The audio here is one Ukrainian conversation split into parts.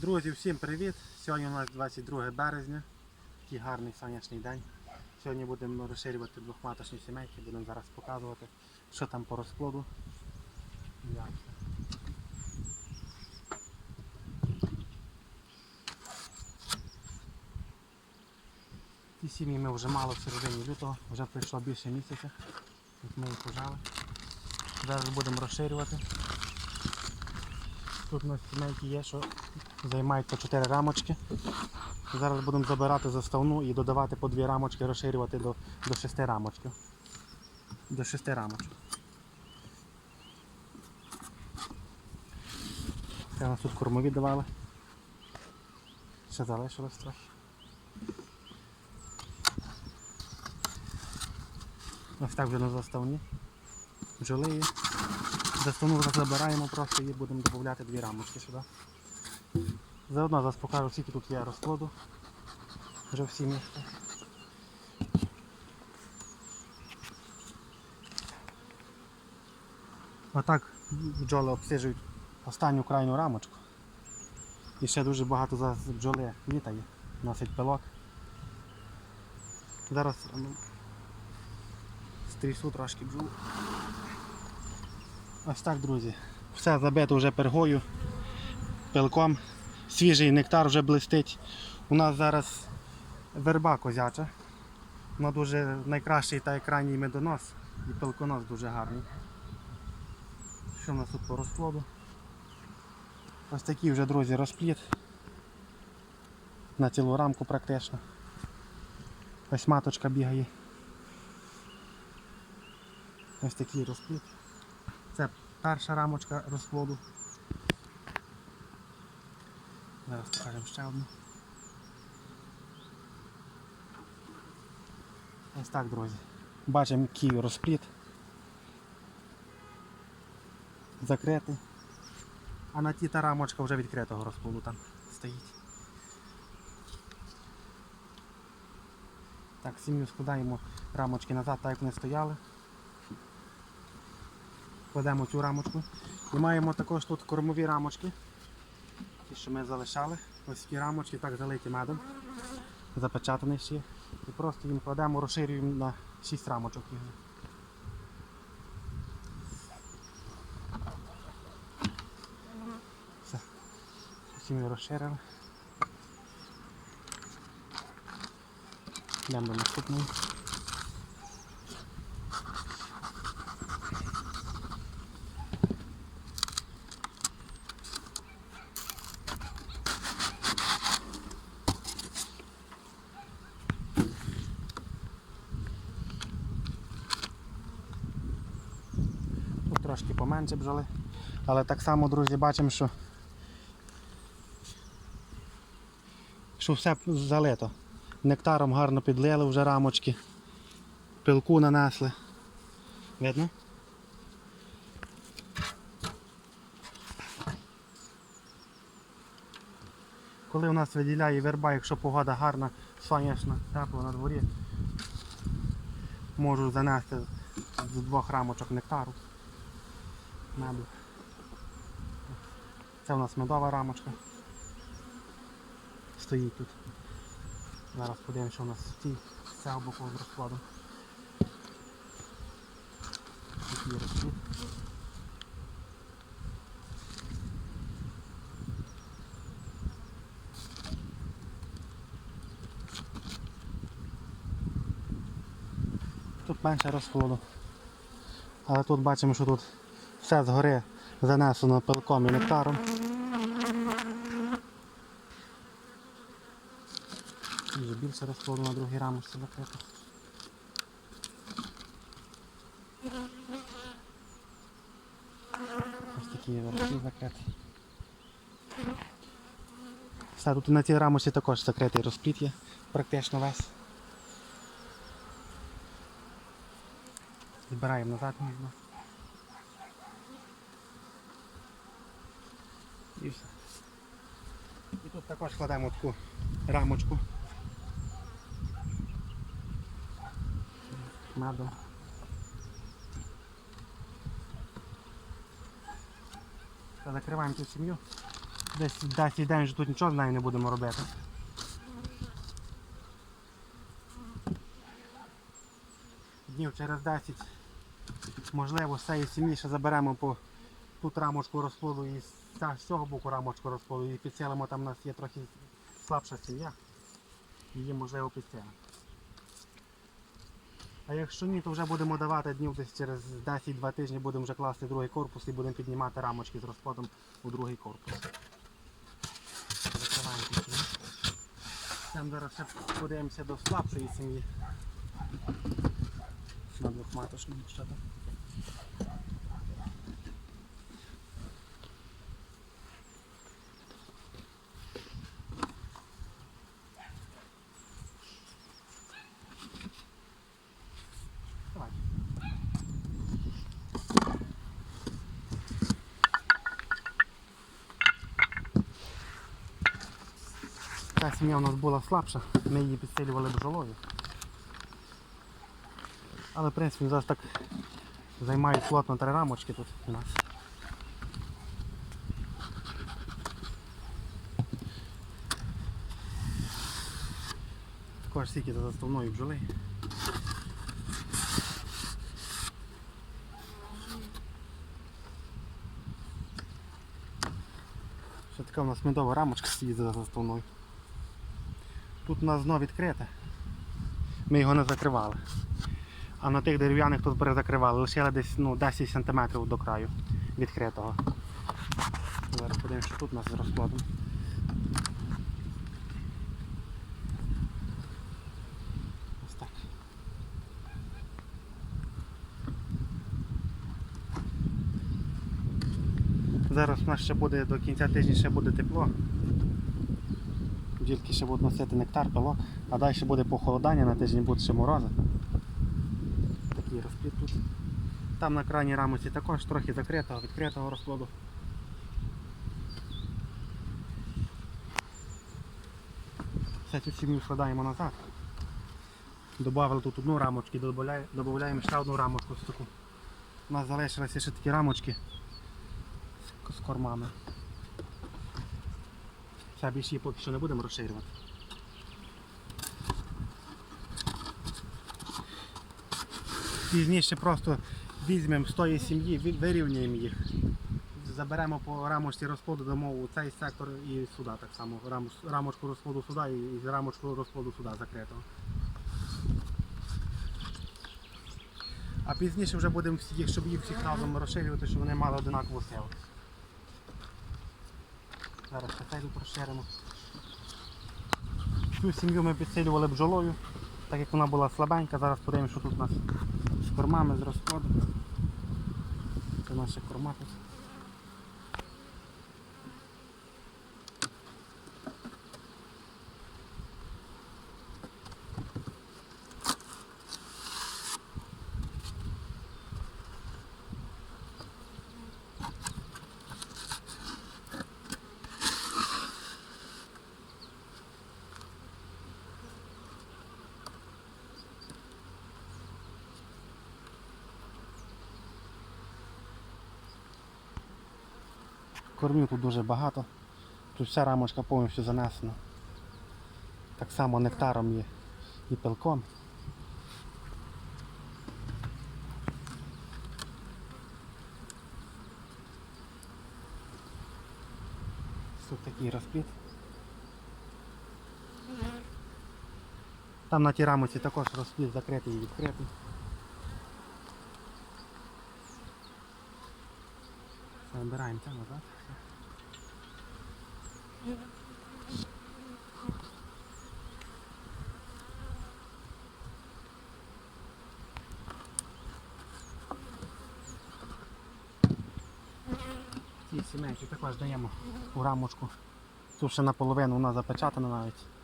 Друзі, всім привіт! Сьогодні у нас 22 березня, такий гарний сонячний день. Сьогодні будемо розширювати двохматочні сімейки, будемо зараз показувати, що там по розплоду. Ті сім'ї ми вже мало в середині лютого, вже пройшло більше місяця, як ми їх пожали. Зараз будемо розширювати. Тут у нас сімейки є, що займають по 4 рамочки. Зараз будемо забирати заставну і додавати по 2 рамочки, розширювати до, до 6 рамочків. До 6 рамочок. Це нас тут кормові давали. Ще залишилось трохи. Ось так вже на заставні. Бджоли. Заставну забираємо просто і будемо додати дві рамочки сюди. Заодно зараз покажу, скільки тут є розплоду. Вже всі місця. Отак бджоли обстежують останню крайню рамочку. І ще дуже багато зараз бджоли літає, носить пилок. Зараз ну, стрісу трошки бджолу. Ось так, друзі. Все забито вже пергою, пилком. Свіжий нектар вже блистить. У нас зараз верба козяча. Вона дуже найкращий та крайній медонос і пилконос дуже гарний. Що в нас тут по розплоду? Ось такий вже, друзі, розпліт. На цілу рамку практично. Ось маточка бігає. Ось такий розпліт. Це перша рамочка розплоду. Зараз покажемо ще одну. Ось так, друзі. Бачимо який розпліт. Закритий. А на ті та рамочка вже відкритого розплоду там стоїть. Так, сім'ю складаємо рамочки назад, так як вони стояли. Кладемо цю рамочку. І маємо також тут кормові рамочки. Ті, що ми залишали. Ось ті рамочки так залиті медом. Запечатані ще. І просто їм кладемо, розширюємо на 6 рамочок. їх. Розширили. Йдемо до наступної. Тут трошки бджоли. Але так само, друзі, бачимо, що, що все залито. Нектаром гарно підлили вже рамочки. Пилку нанесли. Видно? Коли у нас виділяє верба, якщо погода гарна, сонячна, тепло на дворі, можу занести з двох рамочок нектару меду. Це у нас медова рамочка. Стоїть тут. Зараз подивимося, що у нас цій- з цього боку розкладу. Такий розклад. Тут менше розкладу. Але тут бачимо, що тут все згори занесено пилком і нектаром. Вже більше розкладу на другій рамочці закрито. Ось такі верхи закриті. Все, тут на цій рамочці також закритий розпліт є, практично весь. Збираємо назад можна. І все. І тут також кладемо таку рамочку. Медом. Закриваємо цю сім'ю. Десь 10 день вже тут нічого з нею не будемо робити. Днів через 10, можливо, з цієї сім'ї ще заберемо по тут рамочку розплоду і з цього боку рамочку розплоду і підселимо, там у нас є трохи слабша сім'я. Її можливо підселимо. А якщо ні, то вже будемо давати днів десь через 10-2 тижні будемо вже класти другий корпус і будемо піднімати рамочки з розплодом у другий корпус. Закриваємо. Там зараз ще подивимося до слабшої сім'ї. На двохматочному що там. Сім'я у нас була слабша, ми її підсилювали бджолою. Але в принципі зараз так займають плотно три рамочки тут у нас. Також стільки за заставною бджоли. Така у нас медова рамочка стоїть за заставною. Тут у нас дно відкрите. Ми його не закривали. А на тих дерев'яних тут перезакривали. Лишили десь ну, 10 см до краю відкритого. Зараз подивимося, що тут у нас з розкладом. Ось так. Зараз у нас ще буде до кінця тижня ще буде тепло. Бджілки ще будуть носити нектар, пилок, а далі буде похолодання, на тиждень будуть ще морози. Такий розплід тут. Там на крайній рамочці також трохи закритого, відкритого розкладу. Все цю сім'ю складаємо назад. Добавили тут одну рамочку, додаємо ще одну рамочку. У нас залишилися ще такі рамочки з кормами. Більше її поки що не будемо розширювати. Пізніше просто візьмемо з тої сім'ї, ви- вирівняємо їх. Заберемо по рамочці розплоду, дамо у цей сектор і сюди так само. Рамочку розплоду сюди і рамочку розплоду сюди закритого. А пізніше вже будемо всіх, щоб їх всіх разом розширювати, щоб вони мали одинакову силу. Зараз ще проширимо. Цю сім'ю ми підсилювали бджолою, так як вона була слабенька. Зараз подивимося, що тут у нас з кормами, з розходу. Це наша корма тут. Кормів тут дуже багато. Тут вся рамочка повністю занесена. Так само нектаром є і пилком. Тут такий розпліт. Там на тій рамочці також розпліт закритий і відкритий. Забираємо це назад. Ці сімейки також даємо у рамочку. Тут ще наполовину вона запечатана навіть.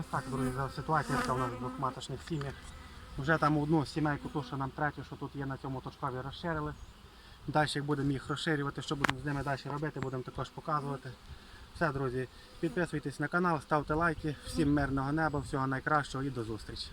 Ось так, друзі, ситуація, яка в нас в двохматочних сім'ях. Вже там одну сімейку, ту, що нам третю, що тут є на цьому точкові, розширили. Далі будемо їх розширювати, що будемо з ними далі робити, будемо також показувати. Все, друзі, підписуйтесь на канал, ставте лайки. Всім мирного неба, всього найкращого і до зустрічі.